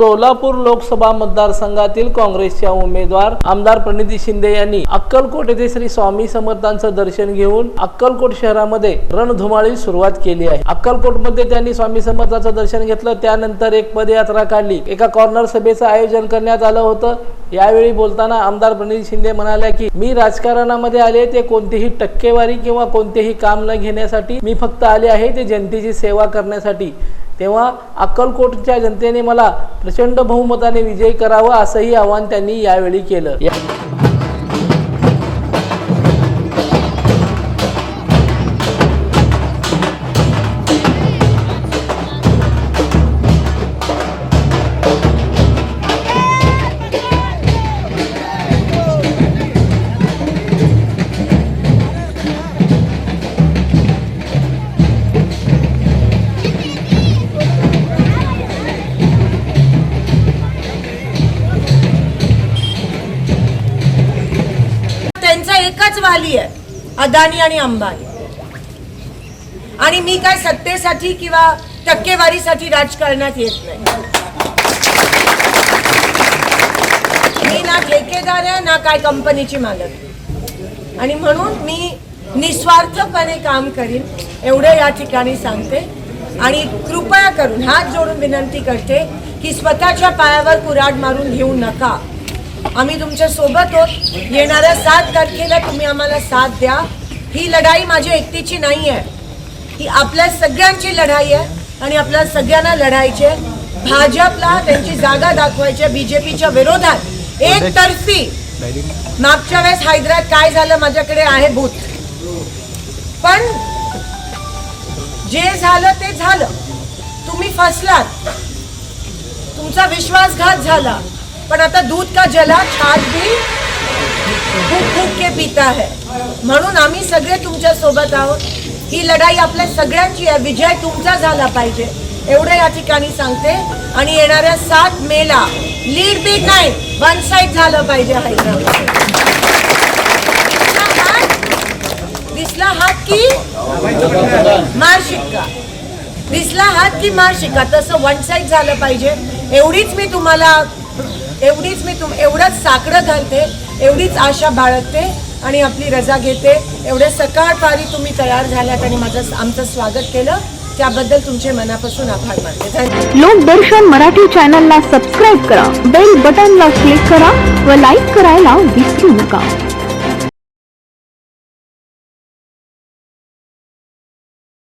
सोलापूर लोकसभा मतदारसंघातील काँग्रेसच्या उमेदवार आमदार प्रणिती शिंदे यांनी अक्कलकोट येथे श्री स्वामी समर्थांचं दर्शन घेऊन अक्कलकोट शहरामध्ये रणधुमाळी सुरुवात केली आहे. अक्कलकोटमध्ये त्यांनी स्वामी समर्थांचं दर्शन घेतलं त्यानंतर एक पदयात्रा काढली. एका कॉर्नर सभेचं आयोजन करण्यात आलं होतं. यावेळी बोलताना आमदार प्रणिती शिंदे म्हणाल्या की मी राजकारणामध्ये आले ते कोणतीही टक्केवारी किंवा कोणतेही काम न घेण्यासाठी मी फक्त आले आहे ते जनतेची सेवा करण्यासाठी. तेव्हा अक्कलकोटच्या जनतेने मला प्रचंड बहुमताने विजयी करावा असंही आवाहन त्यांनी यावेळी केलं. या- आली आहे. अदानी आणि अंबानी. आणि मी काय सत्तेसाठी किंवा टक्केवारीसाठी राजकारणात येत नाही. मी ना ठेकेदार आहे ना काय कंपनीची मालक. आणि म्हणून मी निस्वार्थपणे काम करीन एवढे या ठिकाणी सांगते. आणि कृपया करून हात जोडून विनंती करते की स्वतःच्या पायावर कुराड मारून घेऊ नका. आम्ही तुमच्यासोबत होत येणाऱ्या सात तारखेला तुम्ही आम्हाला साथ द्या. ही लढाई माझ्या एकटीची नाही आहे. ही आपल्या सगळ्यांची लढाई आहे आणि आपल्या सगळ्यांना लढायची आहे. भाजपला त्यांची जागा दाखवायची आहे. बीजेपीच्या विरोधात एकतर्फी मागच्या वेळेस हैदराबाद काय झालं माझ्याकडे आहे भूत पण जे झालं ते झालं. तुम्ही फसलात. तुमचा विश्वासघात झाला. पण आता दूध का जला छाछ भी खूप खूप के पिता है। म्हणून आम्ही सगळे तुमच्यासोबत आहोत. ही लढाई आपल्या सगळ्यांची आहे. विजय तुमचा झाला पाहिजे. एवढं या ठिकाणी सांगते. आणि येणाऱ्या सात मेला लीड बी नाही वन साईड झालं पाहिजे हैदराबाद दिसला हात? की मार शिक्का? दिसला हात की मार शिक्का? तसं वन साईड झालं पाहिजे. एवढीच मी तुम्हाला एवढीच मी तुम एवढंच साकडं घालते एवढीच आशा बाळगते आणि आपली रजा घेते. एवढ्या सकाळपारी तुम्ही तयार झाल्यात आणि माझं आमचं स्वागत केलं. त्याबद्दल तुमचे मनापासून आभार मानते. लोकदर्शन मराठी चॅनलला सबस्क्राईब करा बेल बटनला क्लिक करा व लाईक करायला विसरू नका.